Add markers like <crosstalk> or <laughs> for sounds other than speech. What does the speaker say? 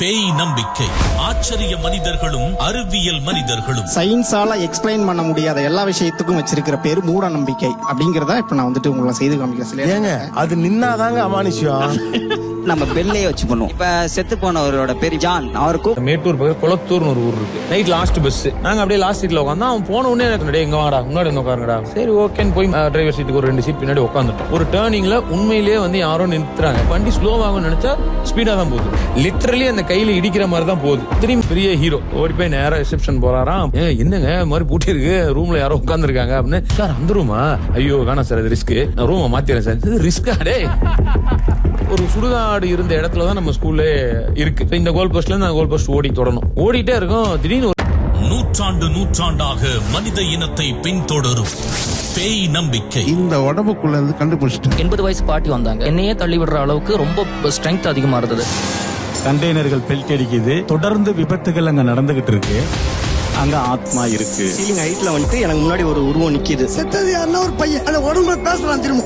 பேய் நம்பிக்கை ஆச்சரிய மனிதர்களும் அறிவியல் மனிதர்களும். சயின்ஸால எக்ஸ்பிளைன் பண்ண முடியாத எல்லா விஷயத்துக்கும் வச்சிருக்கிற பேரு மூட நம்பிக்கை அப்படிங்கறத இப்ப நான் வந்துட்டு உங்களை செய்து காமிக்க சொல்லி ஏங்க அது நின்னாதாங்க அமானுஷ்யம். <laughs> நம்ம பெல்லே வச்சு பண்ணுவோம் இப்ப செத்து போனவரோட பேர் ஜான். அவர் மேட்டூர் பக்கம் குளத்தூர்னு ஒரு ஊர் இருக்கு. நைட் லாஸ்ட் பஸ் நாங்க அப்படியே லாஸ்ட் சீட்ல உட்காந்தா அவன் போன உடனே எனக்கு இங்க வாடா முன்னாடி வந்து உட்காருங்கடா சரி ஓகேன்னு போய் டிரைவர் சீட்டுக்கு ஒரு ரெண்டு சீட் பின்னாடி உட்காந்துட்டோம் ஒரு டேர்னிங்ல உண்மையிலேயே வந்து யாரோ நிறுத்துறாங்க. வண்டி ஸ்லோவாகும் நினைச்சா ஸ்பீடா தான் போகுது. லிட்டரலி அந்த கையில இடிக்கிற மாதிரி தான் போகுது. திரும்பி பெரிய ஹீரோ ஓடி போய் நேரா ரிசப்ஷன் போறாராம். என்னங்க? மாதிரி பூட்டி இருக்கு. ரூம்ல யாரோ உட்காந்துருக்காங்க அப்படின்னு. சார் அந்த ரூமா ஐயோ வேணாம் சார் அது ரிஸ்க் நான் ரூமை மாத்திரேன் சார். இது ரிஸ்கா டே ஒரு சுடுகாடு இருந்த இடத்துல தான் நம்ம ஸ்கூல்லே இருக்கு. இந்த கோல் போஸ்ட்ல இருந்து அந்த கோல் போஸ்ட் ஓடி தொடணும். ஓடிட்டே இருக்கும். திடீர்னு ஒரு நூற்றாண்டு நூற்றாண்டாக மனித இனத்தை பின்தொடரும் பேய் நம்பிக்கை. இந்த உடம்புக்குள்ள இருந்து கண்டுபிடிச்சிட்டு எண்பது வயசு பாட்டி வந்தாங்க. என்னையே தள்ளி விடுற அளவுக்கு ரொம்ப ஸ்ட்ரென்த் அதிகமா இருந்தது. கண்டெய்னர்கள் பெல்ட் அடிக்குது. தொடர்ந்து விபத்துகள் அங்க நடந்துகிட்டு இருக்கு. அங்க ஆத்மா இருக்கு. சீலிங் ஹைட்ல வந்துட்டு எனக்கு முன்னாடி ஒரு உருவம் நிக்குது. செத்தது யாருன்னா ஒரு பையன். அந்த உடம்புல பேசுறான் திரும்ப.